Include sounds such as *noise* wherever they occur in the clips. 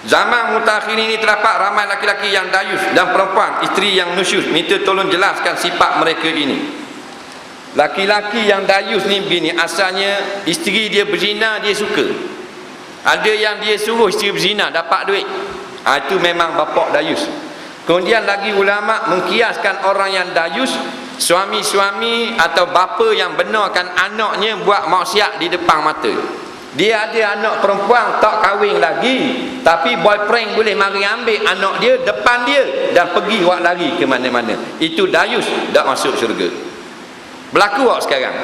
Zaman mutakhir ini terdapat ramai laki-laki yang dayus dan perempuan isteri yang nusyus. Minta tolong jelaskan sifat mereka ini. Laki-laki yang dayus ni begini, asalnya isteri dia berzina dia suka. Ada yang dia suruh isteri berzina dapat duit. Ha, itu memang bapak dayus. Kemudian lagi ulama mengkiaskan orang yang dayus suami-suami atau bapa yang benarkan anaknya buat maksiat di depan mata. Dia ada anak perempuan tak kahwin lagi. Tapi boyfriend boleh mari ambil anak dia depan dia Dan pergi buat lari ke mana-mana. Itu dayus tak masuk syurga. Berlaku tak sekarang.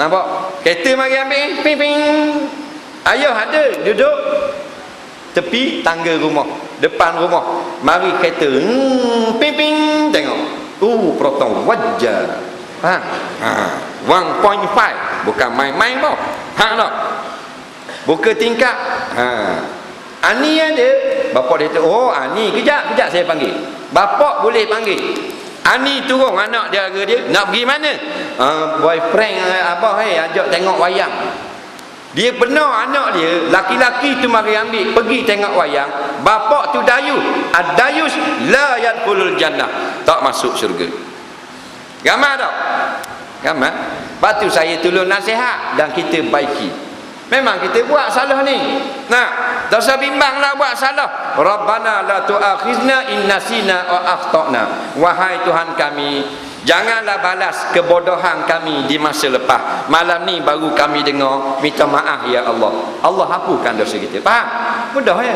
Nampak? Kereta mari ambil Ping ping Ayah ada duduk. Tepi tangga rumah Depan rumah. Mari kereta hmm, Ping ping Tengok. Uh, protong wajah Ha? Ha. 1.5 bukan main-main tau. Ha tak? Buka tingkap. Ha. Ani ada. Bapak dia tu, oh Ani kejap, kejap saya panggil. Bapak boleh panggil. Ani turun anak dia ke dia, nak pergi mana? Uh, boyfriend abah hey, ajak tengok wayang. Dia benar anak dia, laki-laki tu mari ambil, pergi tengok wayang. Bapak tu dayus. Ad-dayus la yadkhulul jannah. Tak masuk syurga. Gamar tak? Gamar. Lepas tu saya tolong nasihat dan kita baiki. Memang kita buat salah ni. Nah, usah bimbang lah buat salah. Rabbana la tu'akhizna in nasina wa akhtana. Wahai Tuhan kami, janganlah balas kebodohan kami di masa lepas. Malam ni baru kami dengar, minta maaf ya Allah. Allah hapuskan dosa kita. Faham? Mudah ya.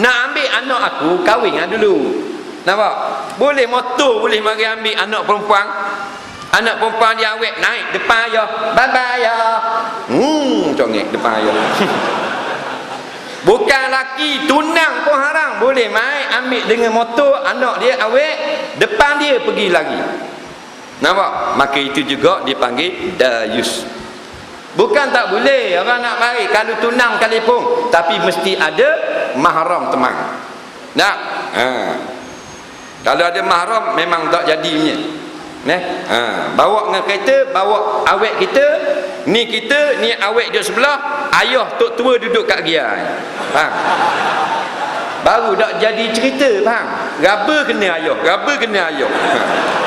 Nak ambil anak aku, kahwin lah dulu. Nampak? Boleh motor boleh mari ambil anak perempuan. Anak perempuan dia awet naik depan ayah. Bye bye ayah. Hmm, congek depan ayah. *laughs* Bukan laki tunang pun haram. Boleh mai ambil dengan motor anak dia awet depan dia pergi lagi. Nampak? Maka itu juga dipanggil dayus. Bukan tak boleh orang nak mari kalau tunang kalipun tapi mesti ada mahram teman. Nak? Ha. Kalau ada mahram memang tak jadi punya. Neh. Ha, bawa dengan kereta, bawa awet kita, ni kita, ni awet dia sebelah, ayah tok tua duduk kat dia. Faham? Baru tak jadi cerita, faham? Raba kena ayah, raba kena ayah. Ha.